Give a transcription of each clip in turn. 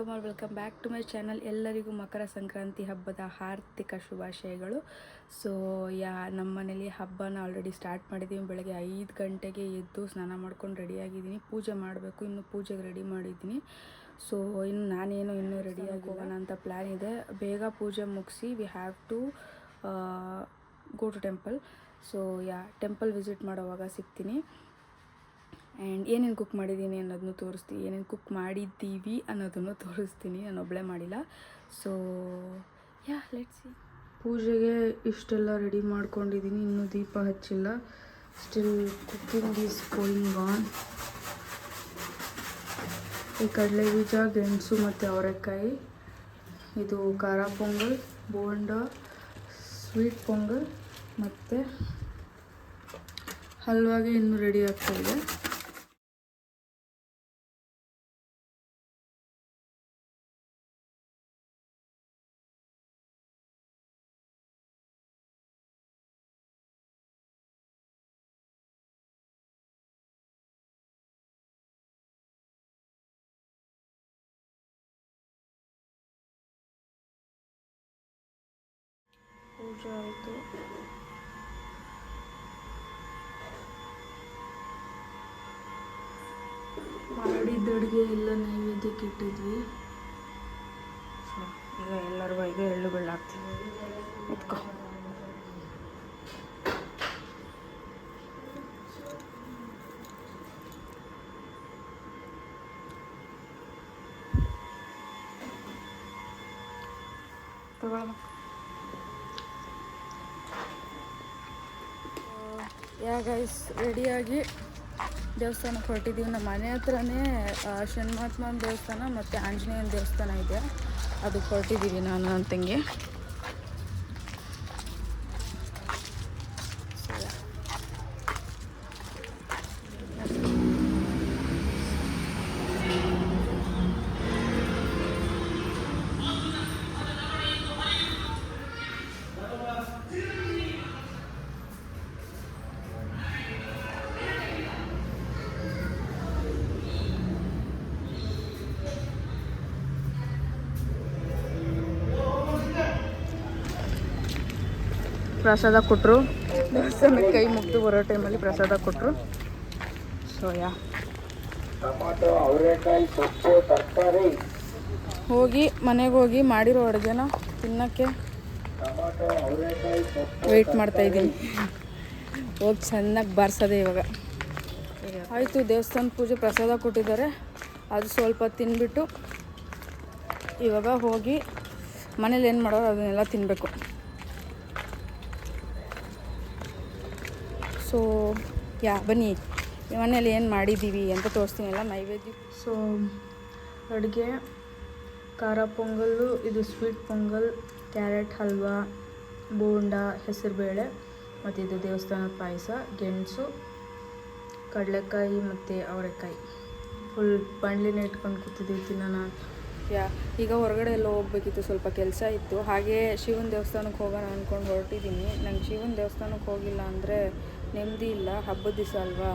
Back to my channel ಎಲ್ಲರಿಗೂ ಮಕರ ಸಂಕ್ರಾಂತಿ ಹಬ್ಬದ ಹಾರ್ದಿಕ ಶುಭಾಶಯಗಳು. ಸೊ ಯಾ ನಮ್ಮ ಮನೇಲಿ ಹಬ್ಬನ ಆಲ್ರೆಡಿ ಸ್ಟಾರ್ಟ್ ಮಾಡಿದ್ದೀವಿ ಬೆಳಗ್ಗೆ ಐದು ಗಂಟೆಗೆ ಎದ್ದು ಸ್ನಾನ ಮಾಡ್ಕೊಂಡು ರೆಡಿಯಾಗಿದ್ದೀನಿ ಪೂಜೆ ಮಾಡಬೇಕು. ಇನ್ನು ಪೂಜೆಗೆ ರೆಡಿ ಮಾಡಿದ್ದೀನಿ. ಸೊ ಇನ್ನು ನಾನೇನು ಇನ್ನೂ ರೆಡಿಯಾಗಿ ಹೋಗೋಣ? ಅಂತ ಪ್ಲ್ಯಾನ್ ಇದೆ. ಬೇಗ ಪೂಜೆ ಮುಗಿಸಿ we have to go to temple so ya temple visit ಮಾಡೋವಾಗ ಸಿಗ್ತೀನಿ. ಆ್ಯಂಡ್ ಏನೇನು ಕುಕ್ ಮಾಡಿದ್ದೀನಿ ಅನ್ನೋದನ್ನು ತೋರಿಸ್ತೀನಿ ಏನೇನು ಕುಕ್ ಮಾಡಿದ್ದೀವಿ ಅನ್ನೋದನ್ನು ತೋರಿಸ್ತೀನಿ, ನಾನು ಒಬ್ಬಳೇ ಮಾಡಿಲ್ಲ. ಸೊ ಯಾ ಲೆಟ್ಸ್ ಪೂಜೆಗೆ ಇಷ್ಟೆಲ್ಲ ರೆಡಿ ಮಾಡ್ಕೊಂಡಿದ್ದೀನಿ, ಇನ್ನೂ ದೀಪ ಹಚ್ಚಿಲ್ಲ. Still cooking is going on ಈ ಕಡಲೆ ಬೀಜ ಗೆಣಸು ಮತ್ತು ಅವರೆಕಾಯಿ. ಇದು ಖಾರ ಪೊಂಗಲ್, ಬೋಂಡ ಸ್ವೀಟ್ ಪೊಂಗಲ್ ಮತ್ತು ಹಲ್ವಾಗೆ ಇನ್ನೂ ರೆಡಿ ಆಗ್ತಾ ಪೂಜೆ ಆಯಿತು ಮಾಡಿದ ಅಡುಗೆ ಎಲ್ಲ ನೈವೇದ್ಯಕ್ಕೆ ಇಟ್ಟಿದ್ವಿ ಈಗ ಎಲ್ಲರಿಗೂ ಈಗ ಎಳ್ಳು ಬೆಳ್ಳ ಹಾಕ್ತೀವಿ. ಎತ್ಕೊ. ಯಾ ಗೈಸ್ ರೆಡಿಯಾಗಿ ದೇವಸ್ಥಾನಕ್ಕೆ ಹೊರಟಿದ್ದೀವಿ. ನಮ್ಮ ಮನೆ ಹತ್ರನೇ ಆ, ಷಣ್ಮಹಾತ್ಮನ ದೇವಸ್ಥಾನ ಮತ್ತು ಆಂಜನೇಯನ ದೇವಸ್ಥಾನ ಇದೆ. ಅದಕ್ಕೆ ಹೊರಟಿದ್ದೀವಿ ನಾನು ನನ್ನ ತಂಗಿ ಪ್ರಸಾದ ಕೊಟ್ಟರು ದೇವಸ್ಥಾನಕ್ಕೆ ಕೈ ಮುಗ್ದು ಬರೋ ಟೈಮಲ್ಲಿ ಪ್ರಸಾದ ಕೊಟ್ಟರು ಸೋಯಾ ಹೋಗಿ, ಮನೆಗೆ ಹೋಗಿ ಮಾಡಿರೋ ಅಡುಗೆನ ತಿನ್ನೋಕ್ಕೆ ವೆಯ್ಟ್ ಮಾಡ್ತಾ ಇದ್ದೀನಿ. ಹೋಗಿ ಚೆನ್ನಾಗಿ ಬಾರಿಸೋದೆ ಇವಾಗ. ಆಯಿತು, ದೇವಸ್ಥಾನ ಪೂಜೆ ಪ್ರಸಾದ ಕೊಟ್ಟಿದ್ದಾರೆ. ಅದು ಸ್ವಲ್ಪ ತಿನ್ಬಿಟ್ಟು ಇವಾಗ ಹೋಗಿ ಮನೇಲಿ ಏನು ಮಾಡೋರು ಅದನ್ನೆಲ್ಲ ತಿನ್ನಬೇಕು ಸೊ ಯಾ ಬನ್ನಿ. ಮನೇಲಿ ಏನು ಮಾಡಿದ್ದೀವಿ ಅಂತ ತೋರಿಸ್ತೀನಿ ಎಲ್ಲ ನೈವೇದ್ಯ. ಸೊ ಅಡುಗೆ ಖಾರ ಪೊಂಗಲ್ಲು ಇದು ಸ್ವೀಟ್ ಪೊಂಗಲ್ ಕ್ಯಾರೆಟ್ ಹಲ್ವಾ ಬೋಂಡ ಹೆಸರುಬೇಳೆ ಮತ್ತು ಇದು ದೇವಸ್ಥಾನದ ಪಾಯಸ ಗೆಣಸು ಕಡಲೆಕಾಯಿ ಮತ್ತು ಅವರೆಕಾಯಿ. ಫುಲ್ ಬಂಡ್ಲಿನ ಇಟ್ಕೊಂಡು ಕೂತಿದ್ದೀವಿ ತಿನ್ನೋಣ ಅಂತ. ಯಾ ಈಗ ಹೊರಗಡೆ ಎಲ್ಲ ಹೋಗ್ಬೇಕಿತ್ತು ಸ್ವಲ್ಪ ಕೆಲಸ ಇತ್ತು. ಹಾಗೆ ಶಿವನ ದೇವಸ್ಥಾನಕ್ಕೆ ಹೋಗೋಣ ಅಂದ್ಕೊಂಡು ಹೊರಟಿದ್ದೀನಿ. ನಂಗೆ ಶಿವನ ದೇವಸ್ಥಾನಕ್ಕೆ ಹೋಗಿಲ್ಲ ಅಂದರೆ ನೆಮ್ಮದಿ ಇಲ್ಲ, ಹಬ್ಬದ ದಿವಸ ಅಲ್ವಾ?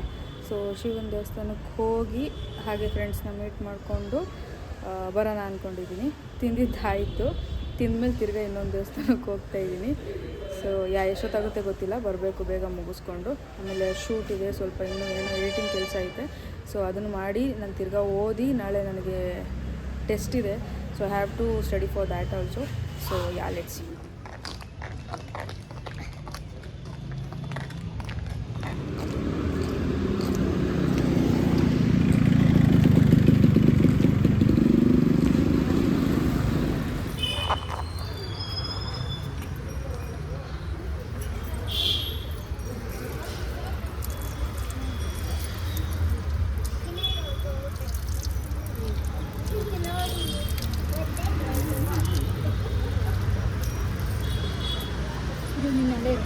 ಸೊ ಶಿವನ ದೇವಸ್ಥಾನಕ್ಕೆ ಹೋಗಿ ಹಾಗೆ ಫ್ರೆಂಡ್ಸ್ನ ಮೀಟ್ ಮಾಡಿಕೊಂಡು ಬರೋಣ ಅಂದ್ಕೊಂಡಿದ್ದೀನಿ ತಿಂದಿದ್ದಾಯಿತು. ತಿಂದಮೇಲೆ ತಿರ್ಗ ಇನ್ನೊಂದು ದೇವಸ್ಥಾನಕ್ಕೆ ಹೋಗ್ತಾ ಇದ್ದೀನಿ ಸೊ ಯಾ, ಎಷ್ಟೊತ್ತಾಗುತ್ತೆ ಗೊತ್ತಿಲ್ಲ. ಬರಬೇಕು, ಬೇಗ ಮುಗಿಸ್ಕೊಂಡು. ಆಮೇಲೆ ಶೂಟ್ ಇದೆ, ಸ್ವಲ್ಪ ಇನ್ನೂ ಏನೋ ಎಡಿಟಿಂಗ್ ಕೆಲಸ ಐತೆ. ಸೊ ಅದನ್ನು ಮಾಡಿ ನಾನು ತಿರ್ಗಾ ಓದಿ ನಾಳೆ ನನಗೆ ಟೆಸ್ಟ್ ಇದೆ. So have to study for that also so ya let's criminalero.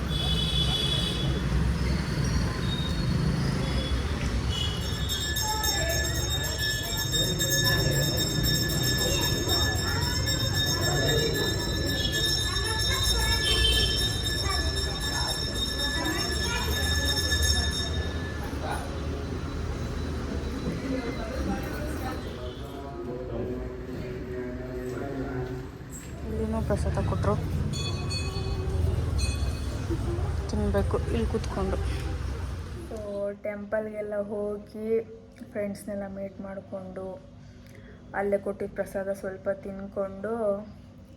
Pues se ತಿನ್ನಬೇಕು ಇಲ್ಲಿ ಕೂತ್ಕೊಂಡು. ಸೊ ಟೆಂಪಲ್ಗೆಲ್ಲ ಹೋಗಿ ಫ್ರೆಂಡ್ಸ್ನೆಲ್ಲ ಮೀಟ್ ಮಾಡಿಕೊಂಡು, ಅಲ್ಲೇ ಕೊಟ್ಟಿದ್ದ ಪ್ರಸಾದ ಸ್ವಲ್ಪ ತಿನ್ಕೊಂಡು,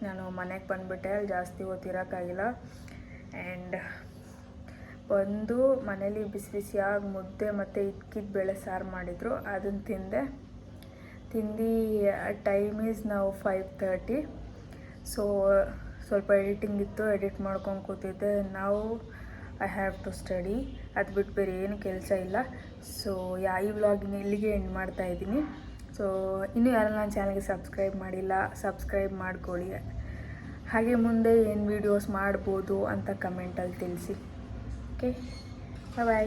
ನಾನು ಮನೆಗೆ ಬಂದುಬಿಟ್ಟೆ, ಅಲ್ಲಿ ಜಾಸ್ತಿ ಹೊತ್ತಿರೋಕ್ಕಾಗಿಲ್ಲ ಆ್ಯಂಡ್ ಬಂದು ಮನೇಲಿ ಬಿಸಿ ಬಿಸಿಯಾಗಿ ಮುದ್ದೆ ಮತ್ತು ಇಕ್ಕಿದ ಬೇಳೆ ಸಾರು ಮಾಡಿದರು, ಅದನ್ನು ತಿಂದೆ. ತಿಂದು ಟೈಮ್ ಈಸ್ ನಾವು ಫೈವ್ ತರ್ಟಿ ಸೊ ಸ್ವಲ್ಪ ಎಡಿಟಿಂಗ್ ಇತ್ತು ಎಡಿಟ್ ಮಾಡ್ಕೊಂಡು ಕೂತಿದ್ದೆ. ನಾವು ಐ ಹ್ಯಾವ್ ಟು ಸ್ಟಡಿ ಅದು ಬಿಟ್ಟು ಬೇರೆ ಏನು ಕೆಲಸ ಇಲ್ಲ. ಸೊ ಯಾ, ಈ ವ್ಲಾಗಿನ ಇಲ್ಲಿಗೆ ಎಂಡ್ ಮಾಡ್ತಾ ಇದ್ದೀನಿ. ಸೊ ಇನ್ನೂ ಯಾರು ನನ್ನ ಚಾನಲ್ಗೆ ಸಬ್ಸ್ಕ್ರೈಬ್ ಮಾಡಿಲ್ಲ ಸಬ್ಸ್ಕ್ರೈಬ್ ಮಾಡ್ಕೊಳ್ಳಿ. ಹಾಗೆ ಮುಂದೆ ಏನು ವೀಡಿಯೋಸ್ ಮಾಡ್ಬೋದು ಅಂತ ಕಮೆಂಟಲ್ಲಿ ತಿಳಿಸಿ. Okay bye